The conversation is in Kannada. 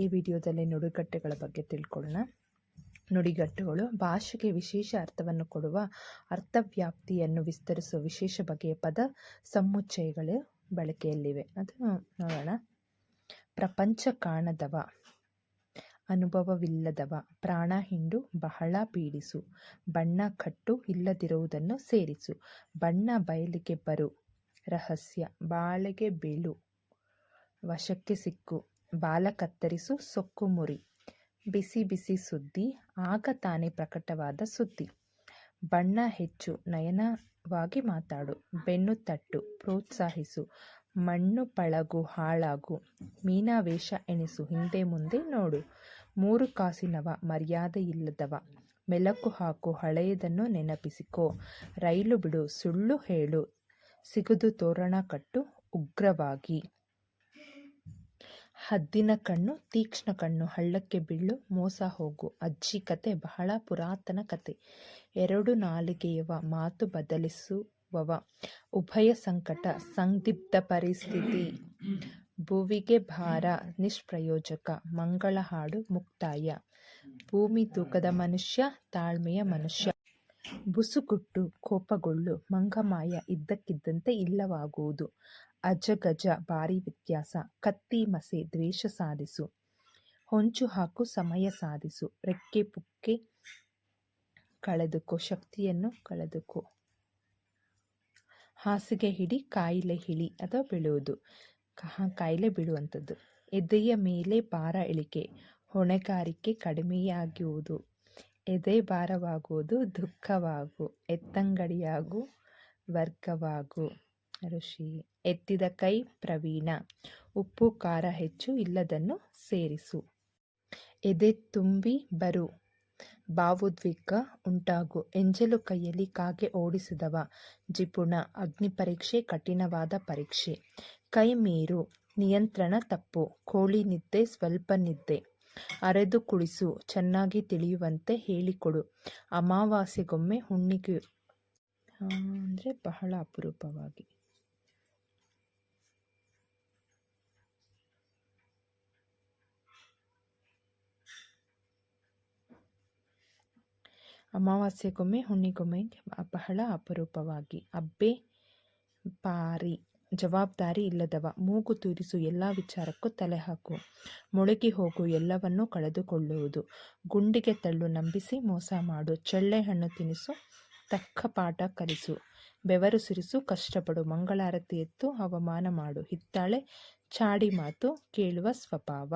ಈ ವಿಡಿಯೋದಲ್ಲಿ ನುಡಿಗಟ್ಟುಗಳ ಬಗ್ಗೆ ತಿಳ್ಕೊಳ್ಳೋಣ. ನುಡಿಗಟ್ಟುಗಳು ಭಾಷೆಗೆ ವಿಶೇಷ ಅರ್ಥವನ್ನು ಕೊಡುವ ಅರ್ಥವ್ಯಾಪ್ತಿಯನ್ನು ವಿಸ್ತರಿಸುವ ವಿಶೇಷ ಬಗೆಯ ಪದ ಸಮುಚ್ಚಯಗಳು ಬಳಕೆಯಲ್ಲಿವೆ. ಅದು ನೋಡೋಣ. ಪ್ರಪಂಚ ಕಾಣದವ, ಅನುಭವವಿಲ್ಲದವ, ಪ್ರಾಣ ಹಿಂಡು, ಬಹಳ ಪೀಡಿಸು, ಬಣ್ಣ ಕಟ್ಟು ಇಲ್ಲದಿರುವುದನ್ನು ಸೇರಿಸು, ಬಣ್ಣ ಬಯಲಿಗೆ ಬರು, ರಹಸ್ಯ, ಬಾಳೆಗೆ ಬೀಳು, ವಶಕ್ಕೆ ಸಿಕ್ಕು ಬಾಲ ಕತ್ತರಿಸು ಸೊಕ್ಕು ಮುರಿ. ಬಿಸಿ ಬಿಸಿ ಸುದ್ದಿ, ಆಗ ತಾನೇ ಪ್ರಕಟವಾದ ಸುದ್ದಿ. ಬಣ್ಣ ಹೆಚ್ಚು, ನಯನವಾಗಿ ಮಾತಾಡು. ಬೆನ್ನು ತಟ್ಟು, ಪ್ರೋತ್ಸಾಹಿಸು. ಮಣ್ಣು ಪಳಗು, ಹಾಳಾಗು. ಮೀನಾವೇಷ ಎಣಿಸು, ಹಿಂದೆ ಮುಂದೆ ನೋಡು. ಮೂರು ಕಾಸಿನವ, ಮರ್ಯಾದೆ ಇಲ್ಲದವ. ಮೆಲಕು ಹಾಕು, ಹಳೆಯದನ್ನು ನೆನಪಿಸಿಕೋ. ರೈಲು ಬಿಡು, ಸುಳ್ಳು ಹೇಳು. ಸಿಗದು ತೋರಣ ಕಟ್ಟು, ಉಗ್ರವಾಗಿ. ಹದ್ದಿನ ಕಣ್ಣು, ತೀಕ್ಷ್ಣ ಕಣ್ಣು, ಹಳ್ಳಕ್ಕೆ ಬೀಳು ಮೋಸ ಹೋಗು, ಅಜ್ಜಿ ಕತೆ ಬಹಳ ಪುರಾತನ ಕತೆ. ಎರಡು ನಾಲಿಗೆಯವ ಮಾತು ಬದಲಿಸುವವ. ಉಭಯ ಸಂಕಟ, ಸಂದಿಗ್ಧ ಪರಿಸ್ಥಿತಿ. ಭುವಿಗೆ ಭಾರ, ನಿಷ್ಪ್ರಯೋಜಕ, ಮಂಗಳ ಹಾಡು ಮುಕ್ತಾಯ. ಭೂಮಿ ತೂಕದ ಮನುಷ್ಯ, ತಾಳ್ಮೆಯ ಮನುಷ್ಯ. ಬುಸುಗುಟ್ಟು ಕೋಪಗೊಳ್ಳು ಮಂಗಮಾಯ ಇದ್ದಕ್ಕಿದ್ದಂತೆ ಇಲ್ಲವಾಗುವುದು. ಅಜಗಜ ಭಾರಿ ವ್ಯತ್ಯಾಸ. ಕತ್ತಿ ಮಸೆ ದ್ವೇಷ ಸಾಧಿಸು. ಹೊಂಚು ಹಾಕು ಸಮಯ ಸಾಧಿಸು. ರೆಕ್ಕೆ ಪುಕ್ಕೆ ಕಳೆದುಕೋ. ಶಕ್ತಿಯನ್ನು ಕಳೆದುಕೋ. ಹಾಸಿಗೆ ಹಿಡಿ ಕಾಯಿಲೆ ಹಿಳಿ ಅಥವಾ ಬೀಳುವುದು. ಕಾಯಿಲೆ ಬೀಳುವಂಥದ್ದು. ಎದೆಯ ಮೇಲೆ ಭಾರ ಇಳಿಕೆ. ಹೊಣೆಗಾರಿಕೆ ಕಡಿಮೆಯಾಗುವುದು ಎದೆ ಭಾರವಾಗುವುದು ದುಃಖವಾಗು, ಎತ್ತಂಗಡಿಯಾಗು ವರ್ಗವಾಗು. ಋಷಿ, ಎತ್ತಿದ ಕೈ ಪ್ರವೀಣ, ಉಪ್ಪು ಖಾರ ಹೆಚ್ಚು ಇಲ್ಲದನ್ನು ಸೇರಿಸು. ಎದೆ ತುಂಬಿ ಬರು ಭಾವೋದ್ವಿಗ ಉಂಟಾಗು. ಎಂಜಲು ಕೈಯಲ್ಲಿ ಕಾಗೆ ಓಡಿಸಿದವ, ಜಿಪುಣ, ಅಗ್ನಿ ಪರೀಕ್ಷೆ, ಕಠಿಣವಾದ ಪರೀಕ್ಷೆ. ಕೈ ಮೀರು, ನಿಯಂತ್ರಣ ತಪ್ಪು, ಕೋಳಿ ನಿದ್ದೆ, ಸ್ವಲ್ಪ ನಿದ್ದೆ. ಅರೆದು ಕುಳಿಸು ಚೆನ್ನಾಗಿ ತಿಳಿಯುವಂತೆ ಹೇಳಿಕೊಡು. ಅಮಾವಾಸ್ಯೆಗೊಮ್ಮೆ ಹುಣ್ಣಿಗೆ ಅಂದರೆ ಬಹಳ ಅಪರೂಪವಾಗಿ. ಅಮಾವಾಸ್ಯೆಗೊಮ್ಮೆ ಹುಣ್ಣಿಗೊಮ್ಮೆ ಬಹಳ ಅಪರೂಪವಾಗಿ. ಅಬ್ಬೆ, ಪಾರಿ. ಜವಾಬ್ದಾರಿ ಇಲ್ಲದವ. ಮೂಗು ತೂರಿಸು ಎಲ್ಲ ವಿಚಾರಕ್ಕೂ ತಲೆ ಹಾಕು. ಮುಳುಗಿ ಹೋಗು ಎಲ್ಲವನ್ನೂ ಕಳೆದುಕೊಳ್ಳುವುದು. ಗುಂಡಿಗೆ ತಳ್ಳು ನಂಬಿಸಿ ಮೋಸ ಮಾಡು. ಹಣ್ಣು ತಿನಿಸು, ತಕ್ಕ ಪಾಠ ಕಲಿಸು. ಬೆವರು ಸುರಿಸು, ಕಷ್ಟಪಡು. ಮಂಗಳಾರತಿ ಎತ್ತು ಅವಮಾನ ಮಾಡು. ಹಿತ್ತಾಳೆ, ಚಾಡಿ ಮಾತು ಕೇಳುವ ಸ್ವಭಾವ.